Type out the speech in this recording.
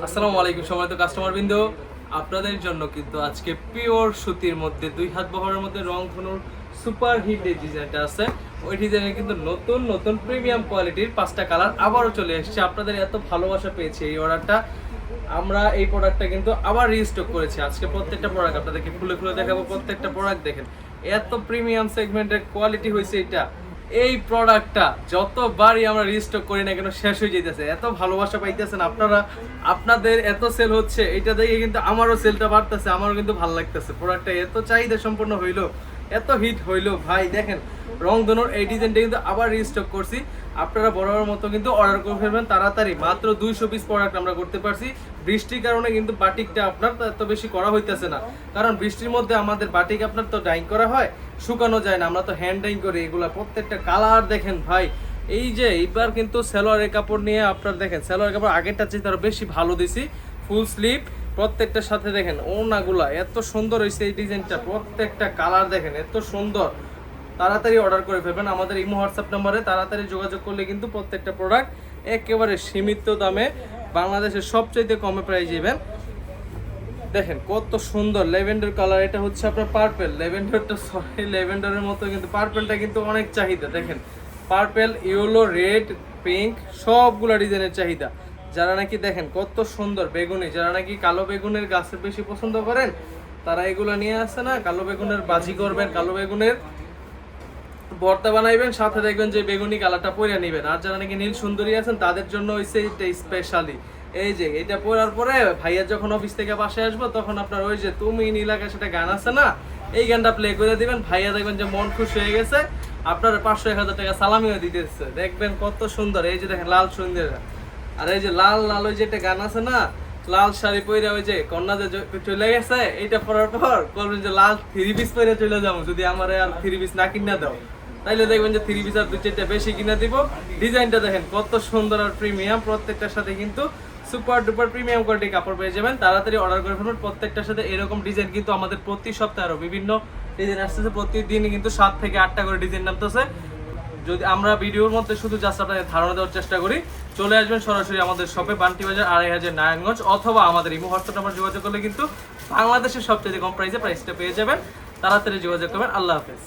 আসসালামু আলাইকুম সম্মানিত কাস্টমার বিন্দু আপনাদের জন্য কিন্তু আজকে পিওর সুতির মধ্যে দুই হাত বহরের মধ্যে রং ধনুর সুপার হিট ডিজাইনটা আছে। ওই কিন্তু নতুন নতুন প্রিমিয়াম কোয়ালিটির পাঁচটা কালার আবারও চলে এসেছে। আপনাদের এত ভালোবাসা পেয়েছে এই অর্ডারটা আমরা এই প্রোডাক্টটা কিন্তু আবার রিস্টক করেছি। আজকে প্রত্যেকটা প্রোডাক্ট আপনাদেরকে খুলে খুলে দেখাবো। প্রত্যেকটা প্রোডাক্ট দেখেন, এত প্রিমিয়াম সেগমেন্টের কোয়ালিটি হয়েছে এটা। এই প্রোডাক্টটা যতবারই আমরা রিস্টক করি না কেন শেষ হয়ে যেতেছে এত ভালোবাসা পাইতেছেন আপনারা। আপনাদের এত সেল হচ্ছে এটা দেখে কিন্তু আমারও সেলটা বাড়তেছে, আমারও কিন্তু ভালো লাগতেছে। প্রোডাক্টটা এত চাহিদা সম্পন্ন হইল। এত হিট হইল ভাই, দেখেন, রং ধনুর এই ডিজাইনটা কিন্তু আবার রিস্টক করছি। আপনারা বরাবর মতো কিন্তু অর্ডার করে ফেলবেন তাড়াতাড়ি। মাত্র দুইশো পিস প্রোডাক্ট আমরা করতে পারছি। বৃষ্টির কারণে কিন্তু বাটিকটা আপনার এত বেশি করা হইতেছে না। কারণ বৃষ্টির মধ্যে আমাদের বাটিক আপনার তো ডাইং করা হয়, শুকানো যায় না। আমরা তো হ্যান্ড ডাইং করি, এগুলা প্রত্যেকটা কালার দেখেন ভাই। এই যে, এইবার কিন্তু সেলোয়ারের কাপড় নিয়ে আপনার দেখেন, সেলোয়ারের কাপড় আগেরটা চেয়ে আরও বেশি ভালো দিছি। ফুল স্লিভ প্রত্যেকটার সাথে দেখেন ওনাগুলা এত সুন্দর হয়েছে এই ডিজাইনটা, প্রত্যেকটা কালার দেখেন, এত সুন্দর। তাড়াতাড়ি অর্ডার করে ফেলবেন, আমাদের ইমো হোয়াটসঅ্যাপ নাম্বারে তাড়াতাড়ি যোগাযোগ করলে কিন্তু প্রত্যেকটা প্রোডাক্ট একেবারে সীমিত দামে বাংলাদেশের সবচাইতে কমে প্রাইস যাবেন দেখেন কত সুন্দর লেভেন্ডার কালার, এটা হচ্ছে আপনার পার্পেল লেভেন্ডারটা সরি লেভেন্ডারের মতো কিন্তু পার্পেলটা কিন্তু অনেক চাহিদা, দেখেন। পার্পেল ইয়েলো রেড পিঙ্ক সবগুলো ডিজাইনের চাহিদা। যারা নাকি দেখেন কত সুন্দর বেগুনি, যারা নাকি কালো বেগুনের গাছের বেশি পছন্দ করেন, তারা এগুলো নিয়ে আসে না, কালো বেগুনের বাজি করবেন, কালো বেগুনের ভর্তা বানাইবেন, সাথে দেখবেন যে বেগুনি কালারটা পরে নেবেন। আর যারা নাকি নীল সুন্দরী আছেন, তাদের জন্য হইছে এটা স্পেশালি এই যে এটা পরার পরে ভাইয়া যখন অফিস থেকে বাসায় আসব, তখন আপনার ওই যে তুমি নীল একটা গান আছে না, এই গানটা প্লে করে দিবেন, ভাইয়া দেখবেন যে মন খুশি হয়ে গেছে, আপনার পাঁচশো এক হাজার টাকা সালামিও দিতেছে। দেখবেন কত সুন্দর, এই যে দেখেন লাল সুন্দর আর এই যে লাল লাল ওই যে একটা গান আছে না, লাল শাড়ি পরে ওই যে কন্যা যে চলে গেছে, এইটা পরার পর বলবেন যে লাল থ্রি পিস পরে চলে যাব, যদি আমার আর থ্রি পিস না কিনা দাও। তাইলে দেখবেন যে থ্রি পিস আর দু চারটা বেশি কিনে দিব। ডিজাইনটা দেখেন কত সুন্দর আর প্রিমিয়াম প্রত্যেকটার সাথে কিন্তু সুপার ডুপার প্রিমিয়াম কোয়ালিটি কাপড় পেয়ে যাবেন। তাড়াতাড়ি অর্ডার করে ফেলবেন প্রত্যেকটার সাথে এরকম ডিজাইন কিন্তু আমাদের প্রতি সপ্তাহে আরও বিভিন্ন ডিজাইন আসতেছে। প্রতিদিন কিন্তু সাত থেকে আটটা করে ডিজাইন নামতেছে। যদি আমরা ভিডিওর মধ্যে শুধু জাস্ট আপনাদের ধারণা দেওয়ার চেষ্টা করি চলে আসবেন সরাসরি আমাদের শপে, বান্টি বাজার, আড়াই হাজার নারায়ণগঞ্জ, অথবা আমাদের ইমো হোয়াটসঅ্যাপ নাম্বার যোগাযোগ করলে কিন্তু বাংলাদেশের সবচেয়ে কম প্রাইসে প্রাইসটা পেয়ে যাবেন। তাড়াতাড়ি যোগাযোগ করবেন। আল্লাহ হাফেজ।